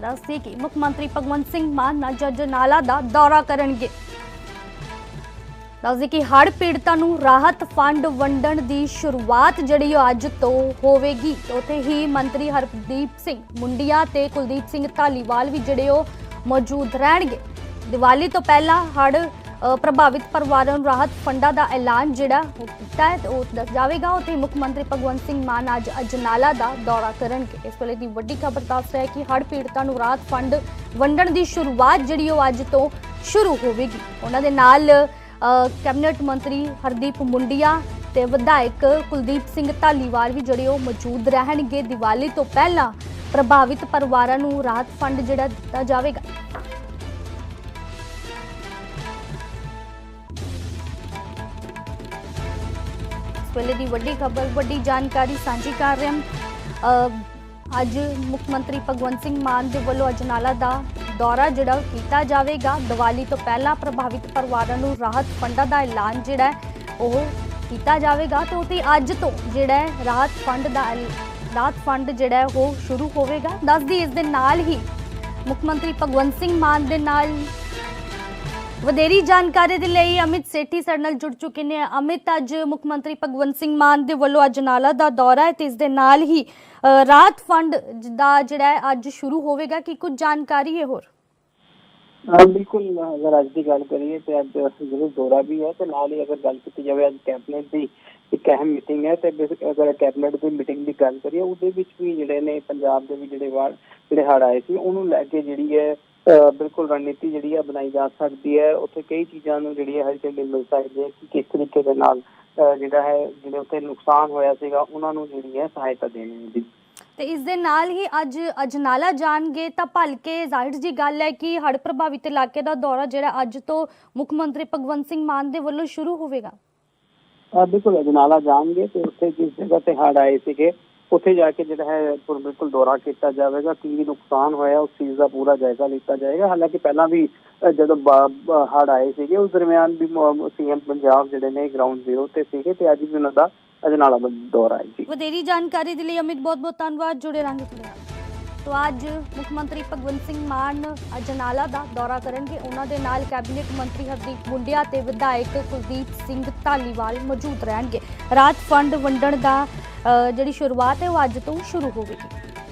ਦੱਸਦੀ ਕਿ ਮੁੱਖ ਮੰਤਰੀ ਭਗਵੰਤ ਸਿੰਘ ਮਾਨ ਨਾ ਨਾਲਾ ਦਾ ਦੌਰਾ ਕਰਨਗੇ। ਦੱਸਦੀ ਕਿ ਹੜ੍ਹ ਪੀੜਤਾਂ ਨੂੰ ਰਾਹਤ ਫੰਡ ਵੰਡਣ ਦੀ ਸ਼ੁਰੂਆਤ ਜਿਹੜੀ ਉਹ ਅੱਜ ਤੋਂ ਹੋਵੇਗੀ। ਉੱਥੇ ਹੀ ਮੰਤਰੀ ਹਰਦੀਪ ਸਿੰਘ ਮੁੰਡੀਆਂ ਤੇ ਕੁਲਦੀਪ ਸਿੰਘ ਧਾਲੀਵਾਲ ਵੀ ਜਿਹੜੇ ਉਹ ਮੌਜੂਦ ਰਹਿਣਗੇ। ਦੀਵਾਲੀ ਤੋਂ ਪਹਿਲਾਂ ਹੜ੍ਹ ਪ੍ਰਭਾਵਿਤ ਪਰਿਵਾਰਾਂ ਨੂੰ ਰਾਹਤ ਫੰਡਾਂ ਦਾ ਐਲਾਨ ਜਿਹੜਾ ਉਹ ਕੀਤਾ ਹੈ ਤੇ ਉਹ ਦੱਸ ਜਾਵੇਗਾ। ਉੱਥੇ ਮੁੱਖ ਮੰਤਰੀ ਭਗਵੰਤ ਸਿੰਘ ਮਾਨ ਅੱਜ ਅਜਨਾਲਾ ਦਾ ਦੌਰਾ ਕਰਨਗੇ। ਇਸ ਵੇਲੇ ਦੀ ਵੱਡੀ ਖਬਰ ਦੱਸ ਰਿਹਾ ਹੈ ਕਿ ਹੜ੍ਹ ਪੀੜਤਾਂ ਨੂੰ ਰਾਹਤ ਫੰਡ ਵੰਡਣ ਦੀ ਸ਼ੁਰੂਆਤ ਜਿਹੜੀ ਉਹ ਅੱਜ ਤੋਂ ਸ਼ੁਰੂ ਹੋਵੇਗੀ। ਉਹਨਾਂ ਦੇ ਨਾਲ ਕੈਬਨਿਟ ਮੰਤਰੀ ਹਰਦੀਪ ਮੁੰਡੀਆ ਤੇ ਵਿਧਾਇਕ ਕੁਲਦੀਪ ਸਿੰਘ ਧਾਲੀਵਾਲ ਵੀ ਜਿਹੜੇ ਉਹ ਮੌਜੂਦ ਰਹਿਣਗੇ। ਦੀਵਾਲੀ ਤੋਂ ਪਹਿਲਾਂ ਪ੍ਰਭਾਵਿਤ ਪਰਿਵਾਰਾਂ ਨੂੰ ਰਾਹਤ ਫੰਡ ਜਿਹੜਾ ਦਿੱਤਾ ਜਾਵੇਗਾ। ਇਸ ਵੇਲੇ ਦੀ ਵੱਡੀ ਖਬਰ, ਵੱਡੀ ਜਾਣਕਾਰੀ ਸਾਂਝੀ ਕਰ ਰਹੇ ਹਾਂ। ਅੱਜ ਮੁੱਖ ਮੰਤਰੀ ਭਗਵੰਤ ਸਿੰਘ ਮਾਨ ਦੇ ਵੱਲੋਂ ਅਜਨਾਲਾ ਦਾ ਦੌਰਾ ਜਿਹੜਾ ਉਹ ਕੀਤਾ ਜਾਵੇਗਾ। ਦੀਵਾਲੀ ਤੋਂ ਪਹਿਲਾਂ ਪ੍ਰਭਾਵਿਤ ਪਰਿਵਾਰਾਂ ਨੂੰ ਰਾਹਤ ਫੰਡਾਂ ਦਾ ਐਲਾਨ ਜਿਹੜਾ ਉਹ ਕੀਤਾ ਜਾਵੇਗਾ। ਤੇ ਉਤੇ ਅੱਜ ਤੋਂ ਜਿਹੜਾ ਰਾਹਤ ਫੰਡ ਦਾ ਐਲ- ਰਾਹਤ ਫੰਡ ਜਿਹੜਾ ਉਹ ਸ਼ੁਰੂ ਹੋਵੇਗਾ। ਦੱਸਦੀ ਇਸ ਦੇ ਨਾਲ ਹੀ ਮੁੱਖ ਮੰਤਰੀ ਭਗਵੰਤ ਸਿੰਘ ਮਾਨ ਦੇ ਨਾਲ ਵਧੇਰੀ ਜਾਣਕਾਰੀ ਦੇ ਲਈ ਅਮਿਤ ਸੇਠੀ ਸਾਡੇ ਨਾਲ ਜੁੜ ਚੁੱਕੇ ਨੇ। ਅਮਿਤ ਅੱਜ ਮੁੱਖ ਮੰਤਰੀ ਭਗਵੰਤ ਸਿੰਘ ਮਾਨ ਦੇ ਵੱਲੋਂ ਅਜਨਾਲਾ ਦਾ ਦੌਰਾ ਹੈ ਤੇ ਇਸ ਦੇ ਨਾਲ ਹੀ ਅ, ਫੰਡ ਦਾ ਜਿਹੜਾ ਹੈ ਅੱਜ ਸ਼ੁਰੂ ਹੋਵੇਗਾ। ਕਿ ਕੁਝ ਜਾਣਕਾਰੀ ਹੈ ਹੋਰ? ਬਿਲਕੁਲ ਅਗਰ ਅੱਜ ਦੀ ਗੱਲ ਕਰੀਏ ਤੇ ਅੱਜ ਜ਼ਰੂਰ ਦੌਰਾ ਵੀ ਹੈ ਤੇ ਨਾਲ ਹੀ ਅਗਰ ਗੱਲ ਕੀਤੀ ਜਾਵੇ ਅੱਜ ਕੈਬਨਿਟ ਦੀ ਇੱਕ ਅਹਿਮ ਮੀਟਿੰਗ ਹੈ ਤੇ ਅਗਰ ਕੈਬਨਿਟ ਦੀ ਮੀਟਿੰਗ ਦੀ ਗੱਲ ਕਰੀਏ ਉਹਦੇ ਵਿੱਚ ਵੀ ਜਿਹੜੇ ਨੇ ਪੰਜਾਬ ਦੇ ਵੀ ਜਿਹੜੇ ਵਾਰ ਜਿਹੜੇ ਹੜ੍ਹ ਆਏ ਸੀ ਉਹਨੂੰ ਲੈ ਕੇ ਜਿਹੜੀ ਹੈ ਬਿਲਕੁਲ ਰਣਨੀਤੀ ਜਿਹੜੀ ਹੈ ਬਣਾਈ ਜਾ ਸਕਦੀ ਹੈ। ਉੱਥੇ ਕਈ ਚੀਜ਼ਾਂ ਨੂੰ ਜਿਹੜੀ ਹੈ ਹਰੀ ਝੰਡੀ ਮਿਲ ਸਕਦੀ ਹੈ ਕਿ ਕਿਸ ਤਰੀਕੇ ਦੇ ਨਾਲ ਜਿਹੜਾ ਹੈ ਜਿਹੜੇ ਉੱਥੇ ਨੁਕਸਾਨ ਹੋਇਆ ਸੀਗਾ ਉਹਨਾਂ ਨੂੰ ਜਿਹੜੀ ਹੈ ਸਹਾਇਤਾ ਦੇਣੀ ਦੀ ਤੇ ਇਸ ਦੇ ਨਾਲ ਹੀ ਅੱਜ ਅਜਨਾਲਾ ਜਾਣਗੇ ਤਾਂ ਭਲਕੇ ਜ਼ਾਹਿਰ ਜੀ ਗੱਲ ਹੈ ਕਿ ਹੜ੍ਹ ਪ੍ਰਭਾਵਿਤ ਇਲਾਕੇ ਦਾ ਦੌਰਾ ਜਿਹੜਾ ਅੱਜ ਤੋਂ ਮੁੱਖ ਮੰਤਰੀ ਭਗਵੰਤ ਸਿੰਘ ਮਾਨ ਦੇ ਵੱਲੋਂ ਸ਼ੁਰੂ ਹੋਵੇਗਾ। ਆ ਬਿਲਕੁਲ ਅਜਨਾਲਾ ਜਾਣਗੇ ਤੇ ਉੱਥੇ ਜਿਸ ਜਗ੍ਹਾ ਤੇ ਹੜ੍ਹ ਆਏ ਸੀਗੇ ਉੱਥੇ ਜਾ ਕੇ ਜਿਹੜਾ ਹੈ ਬਿਲਕੁਲ ਦੌਰਾ ਕੀਤਾ ਜਾਵੇਗਾ, ਕੀ ਨੁਕਸਾਨ ਹੋਇਆ, ਉਸ ਚੀਜ਼ ਦਾ ਪੂਰਾ ਜਾਇਜ਼ਾ ਲਿੱਤਾ ਜਾਏਗਾ। ਹਾਲਾਂਕਿ ਪਹਿਲਾਂ ਵੀ ਜਦੋਂ ਬ- ਆਏ ਸੀਗੇ, ਉਸ ਦਰਮਿਆਨ ਵੀ ਸੀਐਮ ਪੰਜਾਬ ਜਿਹੜੇ ਨੇ ਗਰਾਊਂਡ ਜ਼ੀਰੋ ਤੇ ਸੀਗੇ ਤੇ ਅੱਜ ਵੀ ਉਹਨਾਂ ਦਾ ਅਜਨਾਲਾ ਦੌਰਾ ਹੈ ਜੀ। ਵਧੇਰੀ ਜਾਣਕਾਰੀ ਦੇ ਲਈ ਅਮਿਤ, ਬਹੁਤ ਬਹੁਤ ਧੰਨਵਾਦ। ਜੁੜੇ ਰਹਾਂਗੇ ਤੁਹਾਡੇ ਨਾਲ। ਤੋ ਅੱਜ ਮੁੱਖ ਮੰਤਰੀ ਭਗਵੰਤ ਸਿੰਘ ਮਾਨ ਅਜਨਾਲਾ ਦਾ ਦੌਰਾ ਕਰਨਗੇ। ਉਹਨਾਂ ਦੇ ਨਾਲ ਕੈਬਨਿਟ ਮੰਤਰੀ ਹਰਦੀਪ ਮੁੰਡਿਆ ਤੇ ਵਿਧਾਇਕ ਕੁਲਦੀਪ ਸਿੰਘ ਧਾਲੀਵਾਲ ਮੌਜੂਦ ਰਹਿਣਗੇ। ਰਾਤ ਫੰਡ ਵੰਡਣ ਦਾ ਜਿਹੜੀ ਸ਼ੁਰੂਆਤ ਹੈ ਉਹ ਅੱਜ ਤੋਂ ਸ਼ੁਰੂ ਹੋਵੇਗੀ